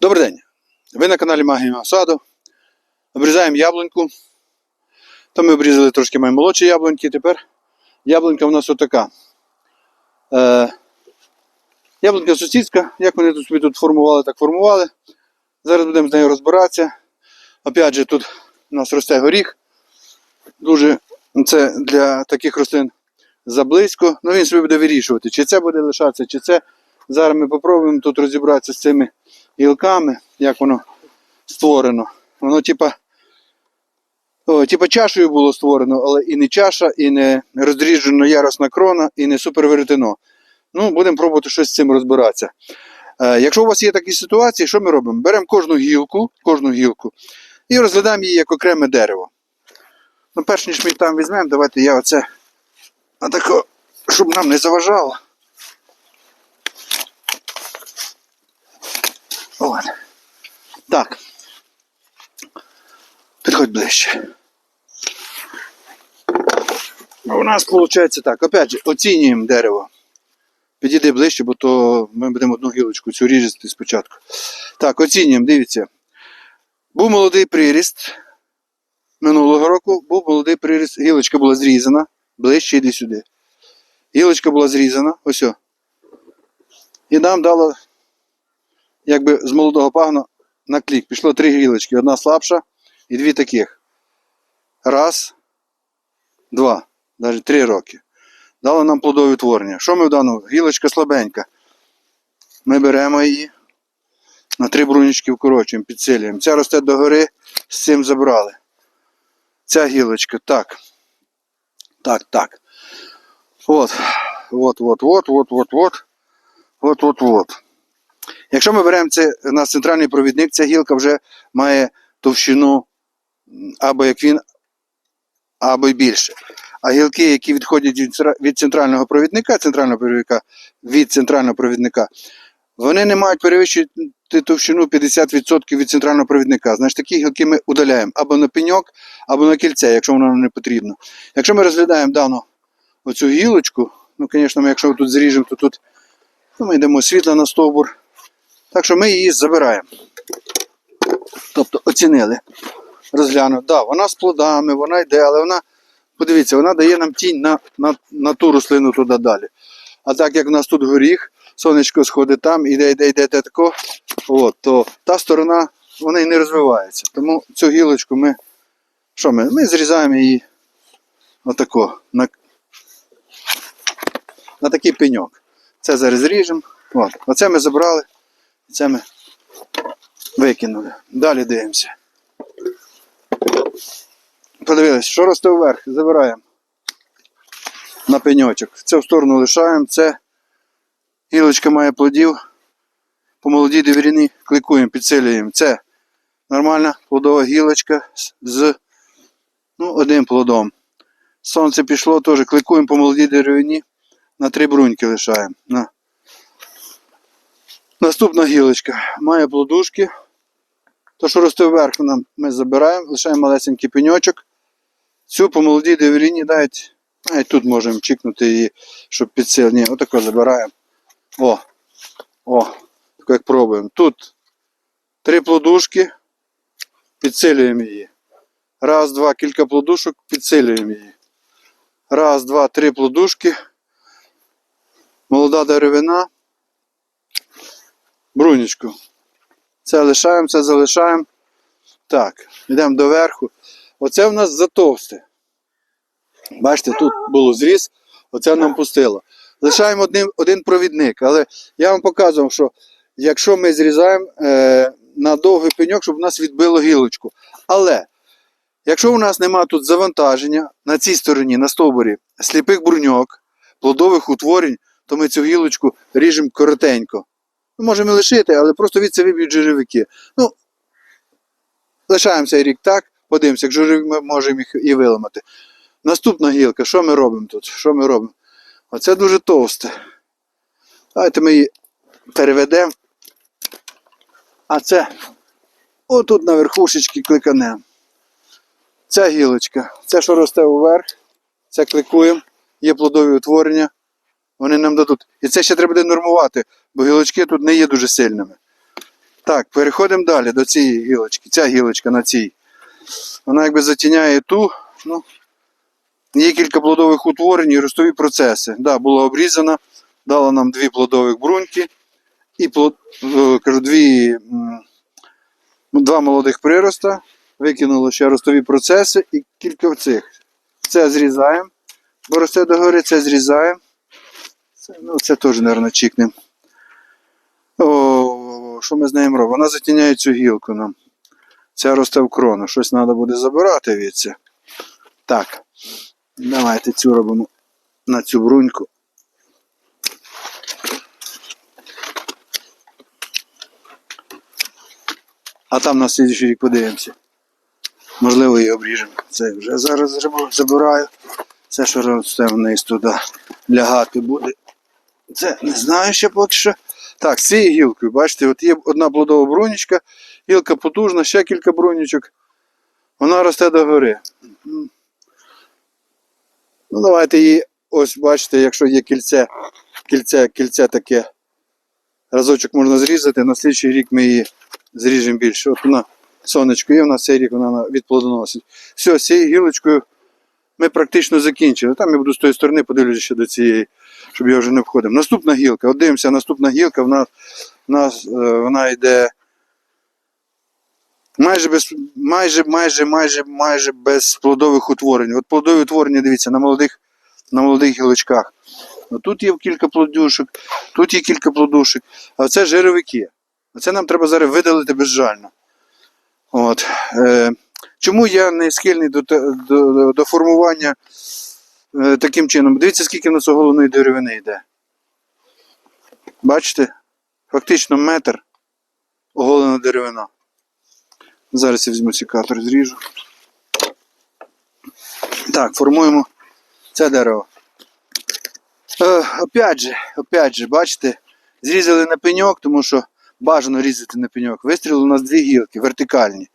Добрий день. Ви на каналі Магія Саду. Обрізаємо яблуньку. То ми обрізали трошки молодші яблуньки. Тепер яблунька у нас отака. Е, яблунька сусідська. Як вони тут собі тут формували, так формували. Зараз будемо з нею розбиратися. Опять же, тут у нас росте горіх. Дуже це для таких рослин заблизько. Ну він собі буде вирішувати, чи це буде лишатися, чи це. Зараз ми попробуємо тут розібратися з цими гілками, як воно створено. Воно типа, о, типа чашею було створено, але і не чаша, і не розріджена ярусна крона, і не суперверетено. Ну, будемо пробувати щось з цим розбиратися. Е, якщо у вас є такі ситуації, що ми робимо? Беремо кожну гілку, кожну гілку і розглядаємо її як окреме дерево. Ну, перш ніж ми там візьмемо, давайте я оце отако, щоб нам не заважало. От. Так. Підходь ближче. У нас виходить так. Опять же, оцінюємо дерево. Підійди ближче, бо то ми будемо одну гілочку цю різати спочатку. Так, оцінюємо, дивіться. Був молодий приріст. Минулого року був молодий приріст. Гілочка була зрізана. Ближче йди сюди. Гілочка була зрізана. Ось. о. І нам дало якби з молодого пагона на клік. Пішло три гілочки. Одна слабша і дві таких. Раз, два, навіть три роки. Дало нам плодові утворення. Що ми в даному? Гілочка слабенька. Ми беремо її. На три брунічки вкорочуємо, підсилюємо. Ця росте догори, з цим забрали. Ця гілочка. Так. Так, так. От. От, от, от, от, от, от. От, от, от. Якщо ми беремо це у центральний провідник, ця гілка вже має товщину або як він, або більше. А гілки, які відходять від від центрального провідника, центрального провідника від центрального провідника, вони не мають перевищити товщину 50% від центрального провідника. Значить, такі гілки ми удаляємо або на пеньок, або на кільце, якщо воно нам не потрібно. Якщо ми розглядаємо дану оцю гілочку, ну, звісно, ми якщо тут зріжемо, то тут ну, ми йдемо світло на стовбур. Так що ми її забираємо. Тобто оцінили, розглянули. Да, вона з плодами, вона йде, але вона, подивіться, вона дає нам тінь на, на, на ту рослину туди далі. А так як в нас тут горіх, сонечко сходить там, іде, йде, йде, йде тако, от, то та сторона вона і не розвивається. Тому цю гілочку ми. Що ми? Ми зрізаємо її отако, на, на такий пеньок. Це зараз зріжемо. Оце ми забрали. Це ми викинули. Далі дивимося. Подивились, що росте вверх, забираємо на пеньочок. Це в сторону лишаємо. Це гілочка має плодів. По молодій довіріні кликуємо, підсилюємо. Це нормальна плодова гілочка з- ну, одним плодом. Сонце пішло, теж кликуємо по молодій деревині. На три бруньки лишаємо. На. Наступна гілочка має плодушки. То, що росте вверх, ми забираємо, лишаємо малесенький пеньочок. Цю по молодій деревині навіть, навіть тут можемо чікнути її, щоб підсил. Ні, отако забираємо. О! О! Так як пробуємо. Тут три плодушки, підсилюємо її. Раз, два, кілька плодушок, підсилюємо її. Раз, два, три плодушки. Молода деревина. Брунічку. Це лишаємо, це залишаємо. Так, йдемо до верху. Оце в нас затовсте. Бачите, тут було зріз, оце нам пустило. Лишаємо один, один провідник, але я вам показував, що якщо ми зрізаємо е, на довгий пеньок, щоб у нас відбило гілочку. Але якщо у нас немає тут завантаження на цій стороні, на стовбурі, сліпих бруньок, плодових утворень, то ми цю гілочку ріжемо коротенько. Ну, можемо лишити, але просто від це виб'ють жировики. Ну, лишаємо цей рік так, подивимося, як жировик ми можемо їх і виламати. Наступна гілка, що ми робимо тут? Що ми робимо? Оце дуже товсте. Давайте ми її переведемо. А це отут на верхушечки кликанемо. Ця гілочка, це що росте вверх, це кликуємо, є плодові утворення. Вони нам дадуть. І це ще треба буде нормувати, бо гілочки тут не є дуже сильними. Так, переходимо далі до цієї гілочки. Ця гілочка на цій. Вона якби затіняє ту. Ну, є кілька плодових утворень і ростові процеси. Да, була обрізана, дала нам дві плодових бруньки і плод, е, дві, ну, два молодих прироста. Викинуло ще ростові процеси і кілька цих. Це зрізаємо, бо росте догори, це зрізаємо. Це, ну, це теж, мабуть, чікнемо. Що ми з нею робимо? Вона затіняє цю гілку нам. Ця росте в крону. Щось треба буде забирати від це. Так. Давайте цю робимо на цю бруньку. А там на слідчий рік подивимося. Можливо, і обріжемо. Це вже зараз забираю. Це, що росте вниз туди лягати буде. Це не знаю ще поки що. Так, з цією гілкою, бачите, от є одна плодова брунічка, гілка потужна, ще кілька брунічок. Вона росте догори. М. Ну, давайте її, ось бачите, якщо є кільце, кільце, кільце таке. Разочок можна зрізати, на слідчий рік ми її зріжемо більше. От вона сонечко є, в нас цей рік вона відплодоносить. Все, з цією гілочкою ми практично закінчили. Там я буду з тої сторони, подивлюся ще до цієї, щоб я вже не входив. Наступна гілка. От дивимося, наступна гілка, в нас, в нас, е, вона йде майже без, майже, майже, майже, майже без плодових утворень. От плодові утворення, дивіться, на молодих, на молодих гілочках. От тут є кілька плодюшок, тут є кілька плодушок, а це жировики. Це нам треба зараз видалити безжально. От. Е, чому я не схильний до, до, до, формування е, таким чином? Дивіться, скільки нас оголеної деревини йде. Бачите? Фактично метр оголена деревина. Зараз я візьму секатор, зріжу. Так, формуємо це дерево. Е, опять же, опять же, бачите, зрізали на пеньок, тому що бажано різати на пеньок. Вистріли у нас дві гілки вертикальні.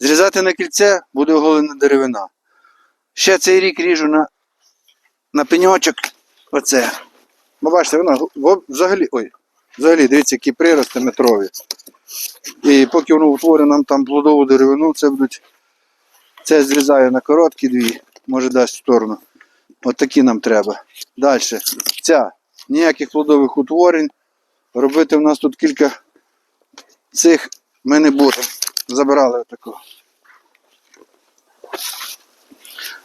Зрізати на кільце буде оголена деревина. Ще цей рік ріжу на, на пеньочок. Оце. Ну, бачите, вона взагалі. Ой, взагалі, дивіться, які прирости метрові. І поки воно утворить нам там плодову деревину, це будуть. Це зрізаю на короткі дві, може дасть в сторону. От такі нам треба. Далі. Ця. Ніяких плодових утворень. Робити в нас тут кілька цих ми не будемо. Забирали отако.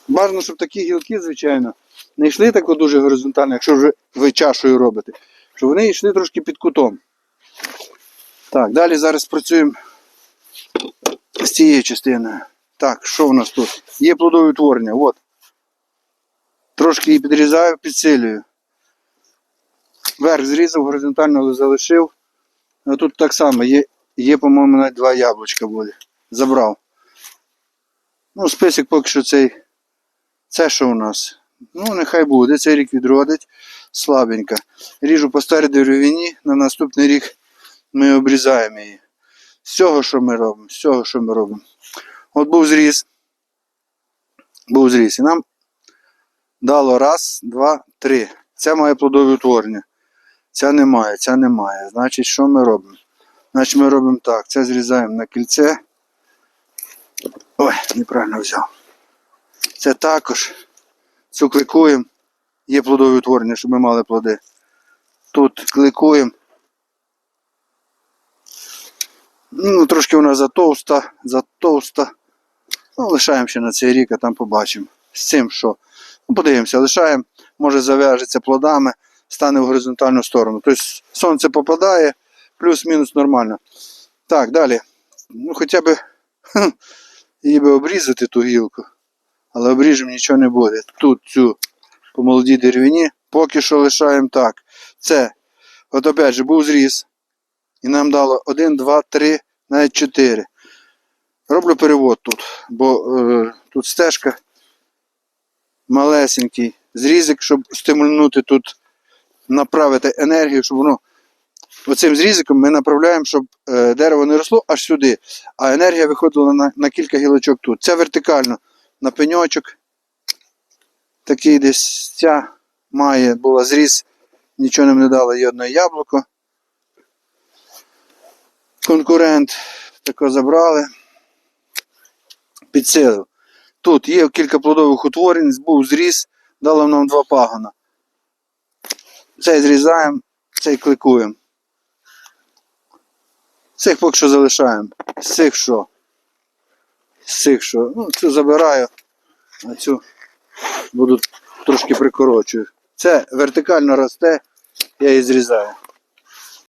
Бажано, щоб такі гілки, звичайно, не йшли тако дуже горизонтально, якщо вже ви чашою робите, щоб вони йшли трошки під кутом. Так, далі зараз працюємо з цією частиною. Так, що у нас тут? Є плодові утворення, от. Трошки її підрізаю, підсилюю. Верх зрізав, горизонтально залишив. А тут так само є, є по-моєму, навіть два яблучка буде. Забрав. Ну, список поки що цей. Це що у нас? Ну, нехай буде. Цей рік відродить. Слабенько. Ріжу по старій деревині, на наступний рік ми обрізаємо її. З цього, що ми робимо? З цього, що ми робимо? От був зріз. Був зріз. І нам дало раз, два, три. Ця має плодові утворення. Ця немає, ця немає. Значить, що ми робимо? Значить, ми робимо так. Це зрізаємо на кільце. Ой, неправильно взяв. Це також. Цю кликуємо. Є плодові утворення, щоб ми мали плоди. Тут кликуємо. Ну, трошки вона затовста, затовста. Ну, лишаємо ще на цей рік, а там побачимо. З цим що. Ну, подивимося, лишаємо, може зав'яжеться плодами, стане в горизонтальну сторону. Тобто сонце попадає, плюс-мінус нормально. Так, далі. Ну, хоча б її би обрізати ту гілку, але обріжемо нічого не буде. Тут цю по молодій деревині поки що лишаємо так. Це, от опять же, був зріз. І нам дало 1, 2, 3, навіть 4. Роблю перевод тут, бо е, тут стежка малесенький зрізик, щоб стимульнути тут, направити енергію, щоб воно. Оцим зрізиком ми направляємо, щоб е, дерево не росло аж сюди, а енергія виходила на, на кілька гілочок тут. Це вертикально на пеньочок. Такий десь ця має, була зріз, нічого нам не дало, є одне яблуко. Конкурент. Тако забрали. Підсилив. Тут є кілька плодових утворень, був зріз, дало нам два пагона. Цей зрізаємо, цей кликуємо. Цих поки що залишаємо. З цих що? З цих що? Ну, цю забираю, а цю буду трошки прикорочую. Це вертикально росте, я її зрізаю.